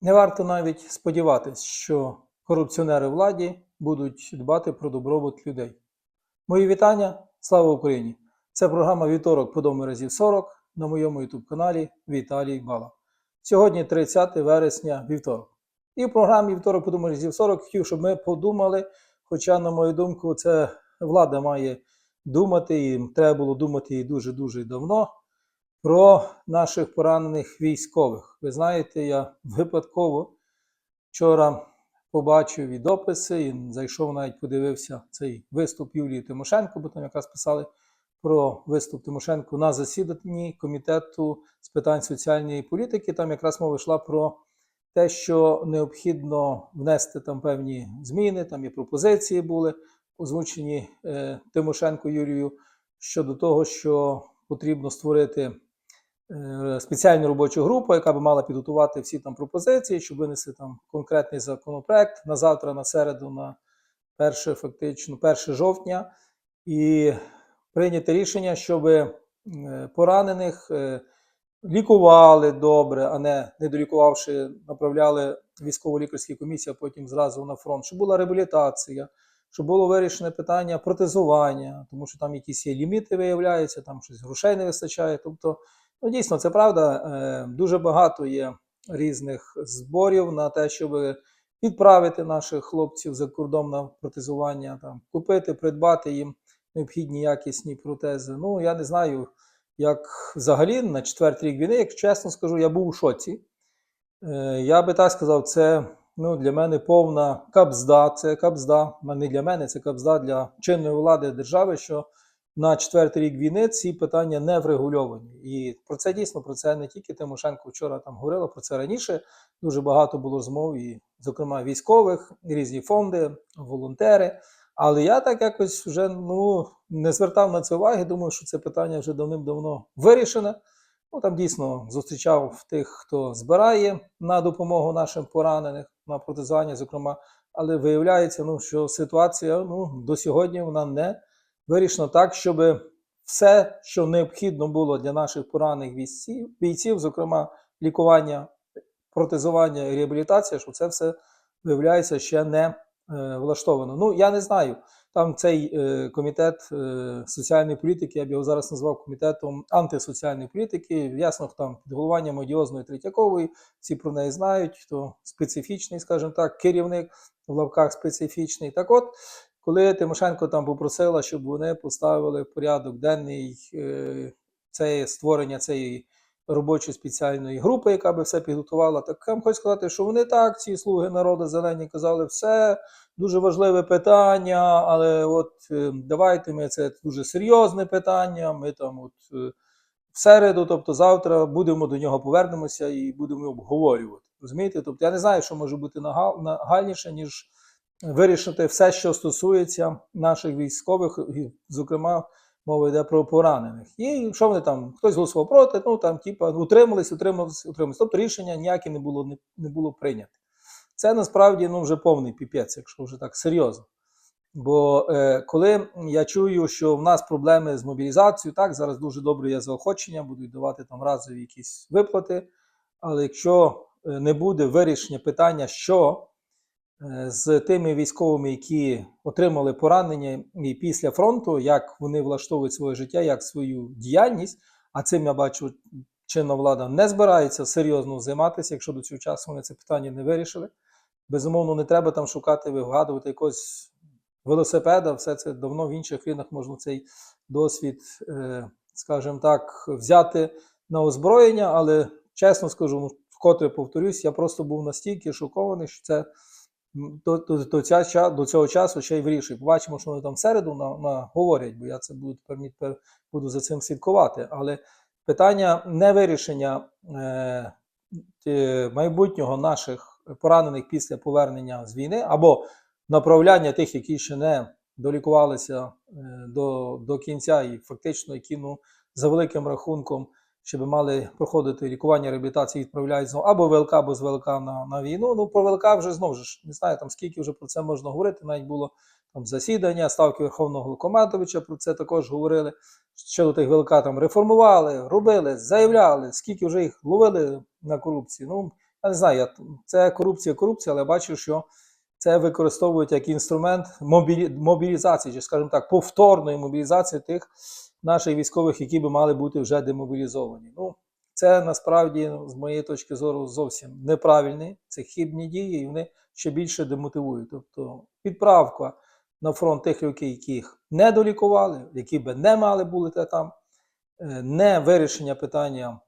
Не варто навіть сподіватись, що корупціонери владі будуть дбати про добробут людей. Мої вітання, слава Україні! Це програма Вівторок по дому разів 40 на моєму youtube каналі Віталій Бала. Сьогодні 30 вересня вівторок. І в програмі Вівторок по дому разів 40 хотів, щоб ми подумали. Хоча, на мою думку, це влада має думати, і треба було думати і дуже-дуже давно про наших поранених військових. Ви знаєте, я випадково вчора побачив і дописи, і зайшов навіть подивився цей виступ Юлії Тимошенко, бо там якраз писали про виступ Тимошенко на засіданні комітету з питань соціальної політики. Там якраз мова йшла про те, що необхідно внести там певні зміни, там і пропозиції були озвучені е, Тимошенко Юрію щодо того, що потрібно створити спеціальну робочу групу, яка би мала підготувати всі там пропозиції, щоб винести там конкретний законопроект на завтра, на середу, на 1, фактично 1 жовтня, і прийняти рішення, щоб е, поранених е, лікували добре, а не не долікувавши, направляли військово-лікарські комісії, а потім зразу на фронт, щоб була реабілітація, щоб було вирішене питання протезування, тому що там якісь є ліміти, виявляються, там щось грошей не вистачає. Тобто, ну дійсно, це правда. е, Дуже багато є різних зборів на те, щоб відправити наших хлопців за кордон на протезування, там купити, придбати їм необхідні якісні протези. Ну я не знаю, як взагалі на четвертий рік війни, як чесно скажу, я був у шоці. Е, Я би так сказав, це ну, для мене повна кабзда. Це кабзда. Не для мене, це кабзда для чинної влади держави, що на четвертий рік війни ці питання не врегульовані. І про це дійсно про це не тільки Тимошенко вчора там говорила, про це раніше. Дуже багато було розмов, і, зокрема, військових, різні фонди, волонтери. Але я так якось вже ну, не звертав на це уваги. Думаю, що це питання вже давним-давно вирішене. Ну, там дійсно зустрічав тих, хто збирає на допомогу нашим поранених на протезування, зокрема. Але виявляється, ну, що ситуація ну, до сьогодні вона не вирішена так, щоб все, що необхідно було для наших поранених бійців, зокрема лікування, протезування і реабілітація, що це все виявляється ще не е, влаштовано. Ну, я не знаю. Там цей е, комітет е, соціальної політики, я б його зараз назвав комітетом антисоціальної політики. Ясно, там під головуванням одіозної Третьякової, всі про неї знають, хто специфічний, скажімо так, керівник в лавках специфічний. Так от, коли Тимошенко там попросила, щоб вони поставили в порядок денний е, це створення цієї робочої спеціальної групи, яка би все підготувала, так я вам хочу сказати, що вони так, ці слуги народу зелені, казали, все дуже важливе питання, але от е, давайте ми це дуже серйозне питання. Ми там от е, в середу, тобто завтра, будемо до нього повернемося і будемо обговорювати. Розумієте? Тобто я не знаю, що може бути нагал- нагальніше, ніж вирішити все, що стосується наших військових, зокрема. Мова йде про поранених. І що вони там? Хтось голосував проти, ну там, типа, утримались, утримались, утримались. Тобто рішення ніяке не було, не, не було прийнято. Це насправді ну, вже повний піпець, якщо вже так серйозно. Бо е, коли я чую, що в нас проблеми з мобілізацією, так, зараз дуже добре є заохочення, будуть давати там разові якісь виплати. Але якщо е, не буде вирішення питання, що з тими військовими, які отримали поранення і після фронту, як вони влаштовують своє життя, як свою діяльність, а цим я бачу, чинна влада не збирається серйозно займатися, якщо до цього часу вони це питання не вирішили. Безумовно, не треба там шукати, вигадувати якогось велосипеда, все це давно в інших країнах можна цей досвід, е, скажімо так, взяти на озброєння, але чесно скажу, ну, вкотре повторюсь, я просто був настільки шокований, що це до, до, до, ця, до цього часу ще й вирішує. Побачимо, що вони там всереду на, на, говорять, бо я це буду тепер, буду за цим слідкувати. Але питання не вирішення е, майбутнього наших поранених після повернення з війни або направляння тих, які ще не долікувалися е, до, до кінця, і фактично, які ну, за великим рахунком, щоб мали проходити лікування, реабілітації, відправляють знову або ВЛК, або з ВЛК на, на війну. Ну, про ВЛК вже знову ж не знаю, там скільки вже про це можна говорити. Навіть було там засідання, ставки Верховного Головкомандовича про це також говорили. Щодо тих ВЛК там реформували, робили, заявляли, скільки вже їх ловили на корупції. Ну, Я не знаю, я, це корупція, корупція, але бачу, що це використовують як інструмент мобілі, мобілізації, чи, скажімо так, повторної мобілізації тих наших військових, які би мали бути вже демобілізовані. Ну, це насправді, ну, з моєї точки зору, зовсім неправильні, це хибні дії, і вони ще більше демотивують. Тобто відправка на фронт тих людей, яких не долікували, які би не мали бути там, е, не вирішення питання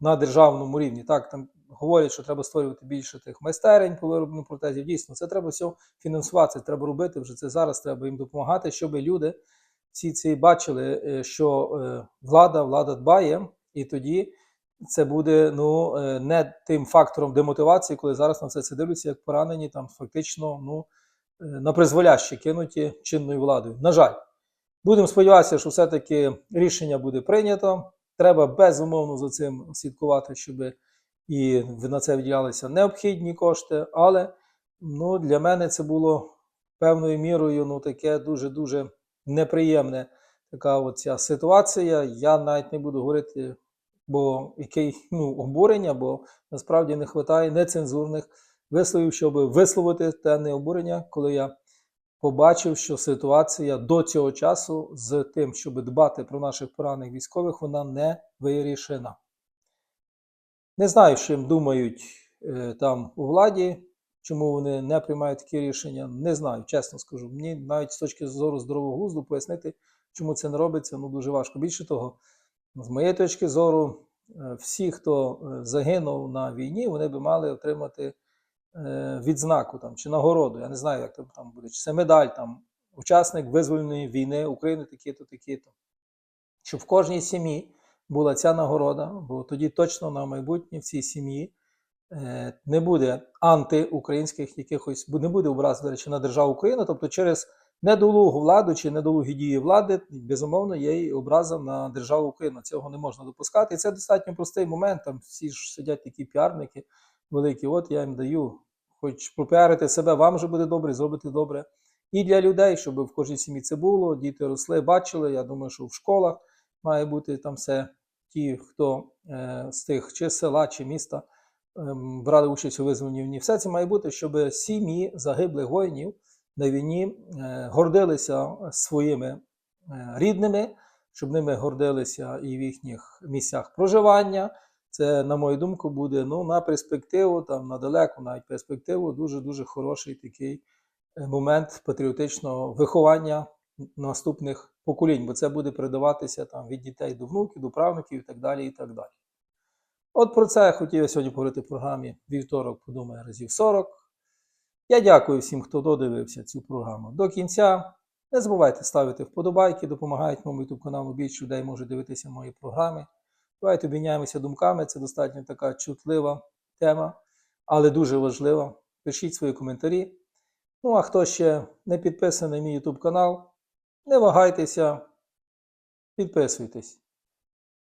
на державному рівні. Так, там говорять, що треба створювати більше тих майстерень по виробленню протезів. Дійсно, це треба все фінансувати, це треба робити вже це зараз. Треба їм допомагати, щоб люди всі ці бачили, е, що е, влада, влада дбає, і тоді це буде ну, е, не тим фактором демотивації, коли зараз на все це дивляться, як поранені там фактично ну, на призволяще кинуті чинною владою. На жаль, будемо сподіватися, що все-таки рішення буде прийнято. Треба безумовно за цим слідкувати, щоб і на це виділялися необхідні кошти. Але ну, для мене це було певною мірою ну, таке дуже-дуже неприємне така от ця ситуація. Я навіть не буду говорити, бо який ну, обурення, бо насправді не вистачає нецензурних висловів, щоб висловити те необурення, коли я побачив, що ситуація до цього часу з тим, щоб дбати про наших поранених військових, вона не вирішена. Не знаю, їм думають е, там у владі, чому вони не приймають такі рішення. Не знаю, чесно скажу. Мені навіть з точки зору здорового глузду пояснити, чому це не робиться, ну дуже важко. Більше того, з моєї точки зору, е, всі, хто е, загинув на війні, вони би мали отримати відзнаку там, чи нагороду. Я не знаю, як там буде, чи це медаль, там, учасник визвольної війни України, такі-то, такі-то. Щоб в кожній сім'ї була ця нагорода, бо тоді точно на майбутнє в цій сім'ї е, не буде антиукраїнських якихось, не буде образ, до речі, на державу України, тобто через недолугу владу чи недолугі дії влади, безумовно, є і образа на державу Україна. Цього не можна допускати. І це достатньо простий момент. Там всі ж сидять такі піарники великі. От я їм даю, хоч пропіарити себе, вам же буде добре, зробити добре. І для людей, щоб в кожній сім'ї це було, діти росли, бачили. Я думаю, що в школах має бути там все. Ті, хто е, з тих чи села, чи міста ем, брали участь у визволенні війні. Все це має бути, щоб сім'ї загиблих воїнів на війні е, гордилися своїми е, рідними, щоб ними гордилися і в їхніх місцях проживання. Це, на мою думку, буде ну, на перспективу, там на далеку навіть перспективу, дуже-дуже хороший такий момент патріотичного виховання наступних поколінь, бо це буде передаватися там від дітей до внуків, до правнуків і так далі. і так далі. От про це я хотів я сьогодні поговорити в програмі Вівторок подумає разів 40. Я дякую всім, хто додивився цю програму до кінця. Не забувайте ставити вподобайки, допомагають моєму YouTube каналу більше людей може дивитися мої програми. Давайте обміняємося думками, це достатньо така чутлива тема, але дуже важлива. Пишіть свої коментарі. Ну, а хто ще не підписаний на мій YouTube канал, не вагайтеся, підписуйтесь.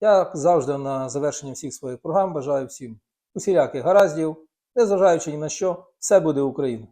Я завжди на завершення всіх своїх програм бажаю всім усіляких гараздів, незважаючи ні на що, все буде Україна!